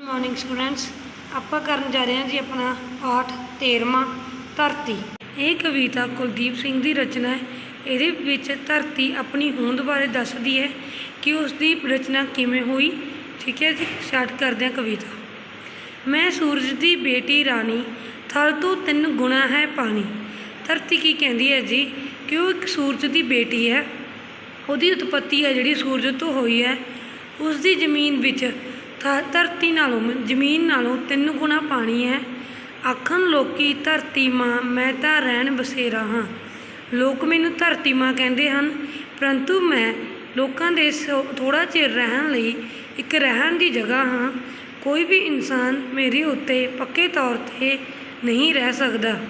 Morning students ਆਪਾਂ ਕਰਨ ਜਾ ਰਹੇ ਹਾਂ ਜੀ ਆਪਣਾ ਪਾਠ 13ਵਾਂ ਧਰਤੀ। ਇਹ ਕਵਿਤਾ ਕੁਲਦੀਪ ਸਿੰਘ ਦੀ ਰਚਨਾ ਹੈ। ਇਹਦੇ ਵਿੱਚ ਧਰਤੀ ਆਪਣੀ ਹੋਂਦ ਬਾਰੇ ਦੱਸਦੀ ਹੈ ਕਿ ਉਸ ਦੀ ਰਚਨਾ ਕਿਵੇਂ ਹੋਈ। ਠੀਕ ਹੈ ਜੀ, ਸਟਾਰਟ ਕਰਦੇ ਹਾਂ ਕਵਿਤਾ। ਮੈਂ ਸੂਰਜ ਦੀ ਬੇਟੀ ਰਾਣੀ, ਥਲ ਤੋਂ ਤਿੰਨ ਗੁਣਾ ਹੈ ਪਾਣੀ। ਧਰਤੀ ਕੀ ਕਹਿੰਦੀ ਹੈ ਜੀ ਕਿ ਉਹ ਇੱਕ ਸੂਰਜ ਦੀ ਬੇਟੀ ਹੈ। ਉਹਦੀ ਉਤਪਤੀ ਹੈ ਜਿਹੜੀ ਸੂਰਜ ਤੋਂ ਹੋਈ ਹੈ। ਉਸ ਦੀ ਜ਼ਮੀਨ ਵਿੱਚ ਧਰਤੀ ਨਾਲੋਂ ਮ- ਜ਼ਮੀਨ ਨਾਲੋਂ ਤਿੰਨ ਗੁਣਾ ਪਾਣੀ ਹੈ। ਆਖਣ ਲੋਕੀ, ਧਰਤੀ ਮਾਂ, ਮੈਂ ਤਾਂ ਰਹਿਣ ਬਸੇਰਾ ਹਾਂ। ਲੋਕ ਮੈਨੂੰ ਧਰਤੀ ਮਾਂ ਕਹਿੰਦੇ ਹਨ, ਪਰੰਤੂ ਮੈਂ ਲੋਕਾਂ ਦੇ ਥੋੜਾ ਚਿਰ ਰਹਿਣ ਲਈ ਇੱਕ ਰਹਿਣ ਦੀ ਜਗ੍ਹਾ ਹਾਂ। ਕੋਈ ਵੀ ਇਨਸਾਨ ਮੇਰੇ ਉੱਤੇ ਪੱਕੇ ਤੌਰ ਤੇ ਨਹੀਂ ਰਹਿ ਸਕਦਾ।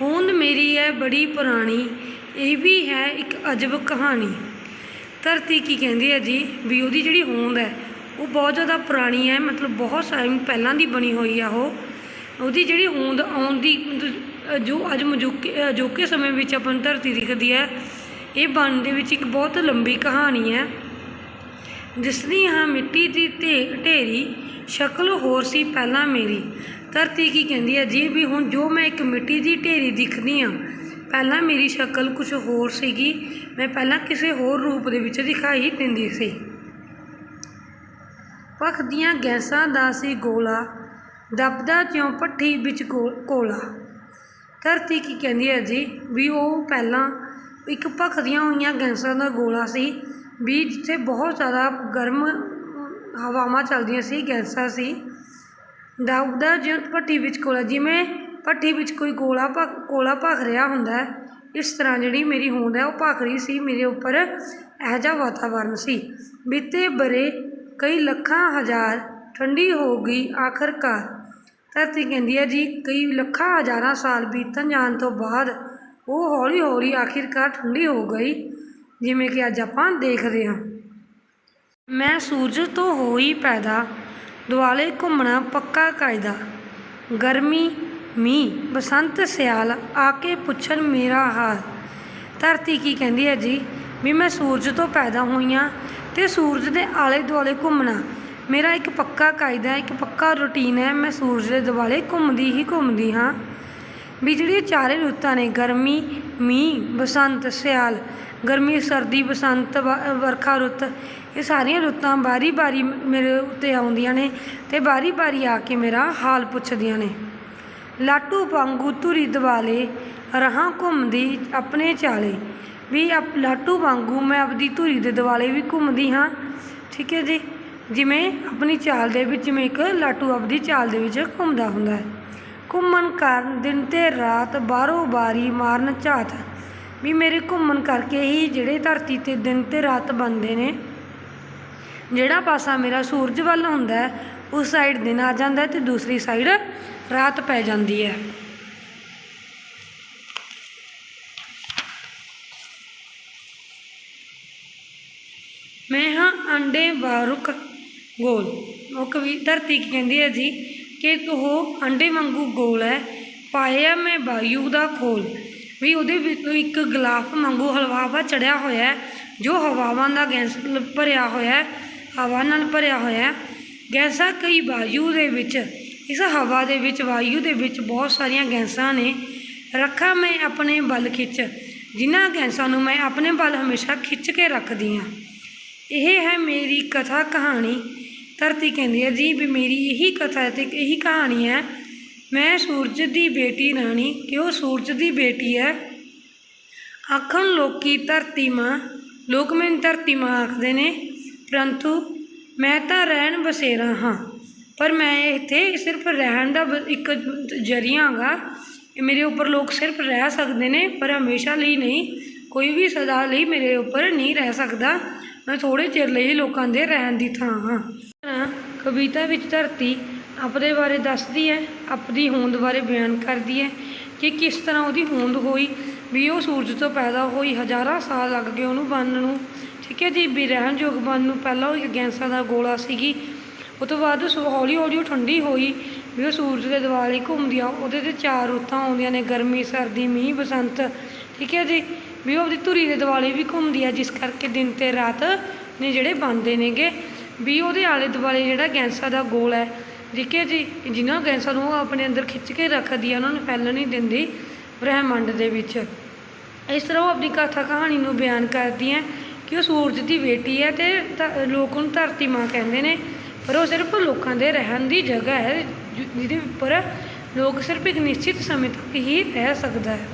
ਹੋਂਦ ਮੇਰੀ ਹੈ ਬੜੀ ਪੁਰਾਣੀ, ਇਹ ਵੀ ਹੈ ਇੱਕ ਅਜਬ ਕਹਾਣੀ। ਧਰਤੀ ਕੀ ਕਹਿੰਦੀ ਹੈ ਜੀ? ਵੀ ਉਹਦੀ ਜਿਹੜੀ ਹੋਂਦ ਹੈ ਉਹ ਬਹੁਤ ਜ਼ਿਆਦਾ ਪੁਰਾਣੀ ਹੈ, ਮਤਲਬ ਬਹੁਤ ਟਾਈਮ ਪਹਿਲਾਂ ਦੀ ਬਣੀ ਹੋਈ ਆ ਉਹ। ਉਹਦੀ ਜਿਹੜੀ ਹੋਂਦ ਆਉਣ ਦੀ ਜੋ ਅੱਜ ਮਜੂਕੇ ਅਜੋਕੇ ਸਮੇਂ ਵਿੱਚ ਆਪਾਂ ਨੂੰ ਧਰਤੀ ਦਿਖਦੀ ਹੈ, ਇਹ ਬਣਨ ਦੇ ਵਿੱਚ ਇੱਕ ਬਹੁਤ ਲੰਬੀ ਕਹਾਣੀ ਹੈ। ਦਿਸਦੀ ਹਾਂ ਮਿੱਟੀ ਦੀ ਢੇ- ਢੇਰੀ ਸ਼ਕਲ ਹੋਰ ਸੀ ਪਹਿਲਾਂ ਮੇਰੀ। ਧਰਤੀ ਕੀ ਕਹਿੰਦੀ ਹੈ, ਜੀ ਵੀ ਹੁਣ ਜੋ ਮੈਂ ਇੱਕ ਮਿੱਟੀ ਦੀ ਢੇਰੀ ਦਿਖਦੀ ਹਾਂ, ਪਹਿਲਾਂ ਮੇਰੀ ਸ਼ਕਲ ਕੁਝ ਹੋਰ ਸੀਗੀ, ਮੈਂ ਪਹਿਲਾਂ ਕਿਸੇ ਹੋਰ ਰੂਪ ਦੇ ਵਿੱਚ ਦਿਖਾਈ ਦਿੰਦੀ ਸੀ। ਭਖਦੀਆਂ ਗੈਸਾਂ ਦਾ ਸੀ ਗੋਲਾ, ਦੱਬਦਾ ਜਿਉਂ ਭੱਠੀ ਵਿੱਚ ਗੋ- ਕੋਲਾ। ਧਰਤੀ ਕੀ ਕਹਿੰਦੀ ਹੈ ਜੀ? ਵੀ ਉਹ ਪਹਿਲਾਂ ਇੱਕ ਭਖਦੀਆਂ ਹੋਈਆਂ ਗੈਸਾਂ ਦਾ ਗੋਲਾ ਸੀ, ਵੀ ਜਿੱਥੇ ਬਹੁਤ ਜ਼ਿਆਦਾ ਗਰਮ ਹਵਾਵਾਂ ਚੱਲਦੀਆਂ ਸੀ, ਗੈਸਾਂ ਸੀ। ਦੱਬਦਾ ਜਿਉਂ ਭੱਠੀ ਵਿੱਚ ਕੋਲਾ, ਜਿਵੇਂ ਭੱਠੀ ਵਿੱਚ ਕੋਈ ਗੋਲਾ ਭਖ ਕੋਲਾ ਭਖ ਰਿਹਾ ਹੁੰਦਾ ਇਸ ਤਰ੍ਹਾਂ ਜਿਹੜੀ ਮੇਰੀ ਹੋਂਦ ਹੈ, ਉਹ ਭਖ ਰਹੀ ਸੀ, ਮੇਰੇ ਉੱਪਰ ਇਹੋ ਜਿਹਾ ਵਾਤਾਵਰਨ ਸੀ। ਬੀਤੇ ਬਰੇ ਕਈ ਲੱਖਾਂ ਹਜ਼ਾਰ ਠੰਡੀ ਹੋ ਗਈ ਆਖਰਕਾਰ। ਧਰਤੀ ਕਹਿੰਦੀ ਹੈ ਜੀ, ਕਈ ਲੱਖਾਂ ਹਜ਼ਾਰਾਂ ਸਾਲ ਬੀਤਣ ਜਾਣ ਤੋਂ ਬਾਅਦ ਉਹ ਹੌਲੀ ਹੌਲੀ ਆਖਿਰਕਾਰ ਠੰਡੀ ਹੋ ਗਈ, ਜਿਵੇਂ ਕਿ ਅੱਜ ਆਪਾਂ ਦੇਖਦੇ ਹਾਂ। ਮੈਂ ਸੂਰਜ ਤੋਂ ਹੋਈ ਪੈਦਾ, ਦੁਆਲੇ ਘੁੰਮਣਾ ਪੱਕਾ ਕਾਇਦਾ। ਗਰਮੀ, ਮੀਂਹ, ਬਸੰਤ, ਸਿਆਲ ਆ ਕੇ ਪੁੱਛਣ ਮੇਰਾ ਹਾਲ। ਧਰਤੀ ਕੀ ਕਹਿੰਦੀ ਹੈ ਜੀ, ਵੀ ਮੈਂ ਸੂਰਜ ਤੋਂ ਪੈਦਾ ਹੋਈ ਹਾਂ ਤੇ ਸੂਰਜ ਦੇ ਆਲੇ ਦੁਆਲੇ ਘੁੰਮਣਾ। ਮੇਰਾ ਇੱਕ ਪੱਕਾ ਕਾਇਦਾ ਹੈ ਇੱਕ ਪੱਕਾ ਰੁਟੀਨ ਹੈ, ਮੈਂ ਸੂਰਜ ਦੇ ਦੁਆਲੇ ਘੁੰਮਦੀ ਹੀ ਘੁੰਮਦੀ ਹਾਂ। ਵੀ ਜਿਹੜੀਆਂ ਚਾਰੇ ਰੁੱਤਾਂ ਨੇ ਗਰਮੀ, ਮੀਂਹ, ਬਸੰਤ, ਸਿਆਲ, ਗਰਮੀ, ਸਰਦੀ, ਬਸੰਤ, ਵ- ਵਰਖਾ, ਰੁੱਤ, ਇਹ ਸਾਰੀਆਂ ਰੁੱਤਾਂ ਬਾਰੀ ਬਾਰੀ ਮੇਰੇ ਉੱਤੇ ਆਉਂਦੀਆਂ ਨੇ ਤੇ ਬਾਰੀ ਬਾਰੀ ਆ ਕੇ ਮੇਰਾ ਹਾਲ ਪੁੱਛਦੀਆਂ ਨੇ। ਲਾਟੂ ਵਾਂਗੂ ਧੁਰੀ ਦਿਵਾਲੇ ਰਹਾਂ ਘੁੰਮਦੀ ਆਪਣੇ ਚਾਲੇ। ਵੀ ਆਪ ਲਾਟੂ ਵਾਂਗੂ ਮੈਂ ਆਪਦੀ ਧੁਰੀ ਦੇ ਦੁਆਲੇ ਵੀ ਘੁੰਮਦੀ ਹਾਂ। ਠੀਕ ਹੈ ਜੀ? ਜਿਵੇਂ ਆਪਣੀ ਚਾਲ ਦੇ ਵਿੱਚ, ਜਿਵੇਂ ਇੱਕ ਲਾਟੂ ਆਪਦੀ ਚਾਲ ਦੇ ਵਿੱਚ ਘੁੰਮਦਾ ਹੁੰਦਾ ਹੈ। ਘੁੰਮਣ ਕਾਰਨ ਦਿਨ ਤੇ ਰਾਤ ਬਾਹਰੋਂ ਬਾਰੀ ਮਾਰਨ ਝਾਤ ਵੀ ਮੇਰੇ ਘੁੰਮਣ ਕਰਕੇ ਹੀ ਜਿਹੜੇ ਧਰਤੀ ਤੇ ਦਿਨ ਤੇ ਰਾਤ ਬਣਦੇ ਨੇ। ਜਿਹੜਾ ਪਾਸਾ ਮੇਰਾ ਸੂਰਜ ਵੱਲ ਹੁੰਦਾ ਉਸ ਸਾਈਡ ਦਿਨ ਆ ਜਾਂਦਾ ਹੈ ਤੇ ਦੂਸਰੀ ਸਾਈਡ ਰਾਤ ਪੈ ਜਾਂਦੀ ਹੈ। ਮੈਂ ਹਾਂ ਅੰਡੇ ਵਾਰੁਕ ਗੋਲ। ਉਹ ਕਵੀ ਧਰਤੀ ਕਹਿੰਦੀ ਹੈ ਜੀ? ਕਿ ਉਹ ਅੰਡੇ ਵਾਂਗੂ ਗੋਲ ਹੈ ਪਾਇਆ ਮੈਂ ਵਾਯੂ ਦਾ ਖੋਲ। ਵੀ ਉਹਦੇ ਵਿੱਚ ਇੱਕ ਗਲਾਫ ਵਾਂਗੂ ਹਲਵਾਵਾ ਚੜਿਆ ਹੋਇਆ ਹੈ, ਜੋ ਹਵਾਵਾਂ ਦਾ ਗੈਸ ਭਰਿਆ ਹੋਇਆ ਹੈ, ਹਵਾ ਨਾਲ ਭਰਿਆ ਹੋਇਆ ਹੈ। ਗੈਸਾਂ ਕਈ ਵਾਯੂ ਦੇ ਵਿੱਚ, ਇਸ ਹਵਾ ਦੇ ਵਿੱਚ, ਵਾਯੂ ਦੇ ਵਿੱਚ ਬਹੁਤ ਸਾਰੀਆਂ ਗੈਸਾਂ ਨੇ। ਰੱਖਾਂ ਮੈਂ ਆਪਣੇ ਬਲ ਖਿੱਚ। ਜਿਨ੍ਹਾਂ ਗੈਸਾਂ ਨੂੰ ਮੈਂ ਆਪਣੇ ਬਲ ਹਮੇਸ਼ਾ ਖਿੱਚ ਕੇ ਰੱਖਦੀ ਹਾਂ। ਇਹ ਹੈ ਮੇਰੀ ਕਥਾ ਕਹਾਣੀ। ਧਰਤੀ ਕਹਿੰਦੀ ਹੈ, ਜੀ, ਵੀ ਮੇਰੀ ਇਹੀ ਕਥਾ ਹੈ ਤੇ ਇਹੀ ਕਹਾਣੀ ਹੈ। ਮੈਂ ਸੂਰਜ ਦੀ ਬੇਟੀ ਰਾਣੀ ਕਿ ਉਹ ਸੂਰਜ ਦੀ ਬੇਟੀ ਹੈ? ਆਖਣ ਲੋਕੀ ਧਰਤੀ ਮਾਂ, ਲੋਕ ਮੈਨੂੰ ਧਰਤੀ ਮਾਂ ਆਖਦੇ ਨੇ, ਪਰੰਤੂ ਮੈਂ ਤਾਂ ਰਹਿਣ ਬਸੇਰਾ ਹਾਂ, ਪਰ ਮੈਂ ਇੱਥੇ ਸਿਰਫ ਰਹਿਣ ਦਾ ਬ- ਇੱਕ ਜਰੀਆ ਹੈਗਾ ਮੇਰੇ ਉੱਪਰ ਲੋਕ ਸਿਰਫ ਰਹਿ ਸਕਦੇ ਨੇ, ਪਰ ਹਮੇਸ਼ਾ ਲਈ ਨਹੀਂ, ਕੋਈ ਵੀ ਸਦਾ ਲਈ ਮੇਰੇ ਉੱਪਰ ਨਹੀਂ ਰਹਿ ਸਕਦਾ। ਮੈਂ ਥੋੜੇ ਚਿਰ ਲਈ ਲੋਕਾਂ ਦੇ ਰਹਿਣ ਦੀ ਥਾਂ ਹਾਂ। ਕਵਿਤਾ ਵਿੱਚ ਧਰਤੀ ਆਪਦੇ ਬਾਰੇ ਦੱਸਦੀ ਹੈ ਆਪਦੀ ਹੋਂਦ ਬਾਰੇ ਬਿਆਨ ਕਰਦੀ ਹੈ ਕਿ ਕਿਸ ਤਰ੍ਹਾਂ ਉਹਦੀ ਹੋਂਦ ਹੋਈ, ਵੀ ਉਹ ਸੂਰਜ ਤੋਂ ਪੈਦਾ ਹੋਈ, ਹਜ਼ਾਰਾਂ ਸਾਲ ਲੱਗ ਗਏ ਉਹਨੂੰ ਬਣਨ ਨੂੰ। ਠੀਕ ਹੈ ਜੀ, ਵੀ ਰਹਿਣਯੋਗ ਬਣਨ ਨੂੰ ਪਹਿਲਾਂ ਉਹ ਇੱਕ ਗੈਂਸਾਂ ਦਾ ਗੋਲਾ ਸੀਗੀ। ਉਹ ਤੋਂ ਬਾਅਦ ਸੋ ਹੌਲੀ ਹੌਲੀ ਉਹ ਠੰਡੀ ਹੋਈ, ਵੀ ਉਹ ਸੂਰਜ ਦੇ ਦੁਆਲੇ ਘੁੰਮਦੀ ਆ ਉਹਦੇ ਤੇ ਚਾਰ ਰੁੱਤਾਂ ਆਉਂਦੀਆਂ ਨੇ, ਗਰਮੀ, ਸਰਦੀ, ਮੀਂਹ, ਬਸੰਤ। ਠੀਕ ਹੈ ਜੀ? ਵੀ ਉਹ ਆਪਦੀ ਧੁਰੀ ਦੇ ਦੁਆਲੇ ਵੀ ਘੁੰਮਦੀ ਆ, ਜਿਸ ਕਰਕੇ ਦਿਨ ਤੇ ਰਾਤ ਨੇ ਜਿਹੜੇ ਬਣਦੇ ਨੇਗੇ। ਵੀ ਉਹਦੇ ਆਲੇ ਦੁਆਲੇ ਜਿਹੜਾ ਗੈਸਾਂ ਦਾ ਗੋਲ ਹੈ, ਠੀਕ ਹੈ ਜੀ? ਜਿਨ੍ਹਾਂ ਗੈਂਸਾਂ ਨੂੰ ਉਹ ਆਪਣੇ ਅੰਦਰ ਖਿੱਚ ਕੇ ਰੱਖਦੀ ਹੈ ਉਹਨਾਂ ਨੂੰ ਫੈਲਣ ਨਹੀਂ ਦਿੰਦੀ ਬ੍ਰਹਿਮੰਡ ਦੇ ਵਿੱਚ। ਇਸ ਤਰ੍ਹਾਂ ਉਹ ਆਪਣੀ ਕਥਾ ਕਹਾਣੀ ਨੂੰ ਬਿਆਨ ਕਰਦੀ ਹੈ ਕਿ ਉਹ ਸੂਰਜ ਦੀ ਬੇਟੀ ਹੈ ਤੇ ਧ- ਲੋਕ ਉਹਨੂੰ ਧਰਤੀ ਮਾਂ ਕਹਿੰਦੇ ਨੇ। ਪਰ ਉਹ ਸਿਰਫ ਲੋਕਾਂ ਦੇ ਰਹਿਣ ਦੀ ਜਗ੍ਹਾ ਹੈ, ਜਿ- ਜਿਹਦੇ ਉੱਪਰ ਲੋਕ ਸਿਰਫ ਇੱਕ ਨਿਸ਼ਚਿਤ ਸਮੇਂ ਤੱਕ ਹੀ ਰਹਿ ਸਕਦਾ ਹੈ।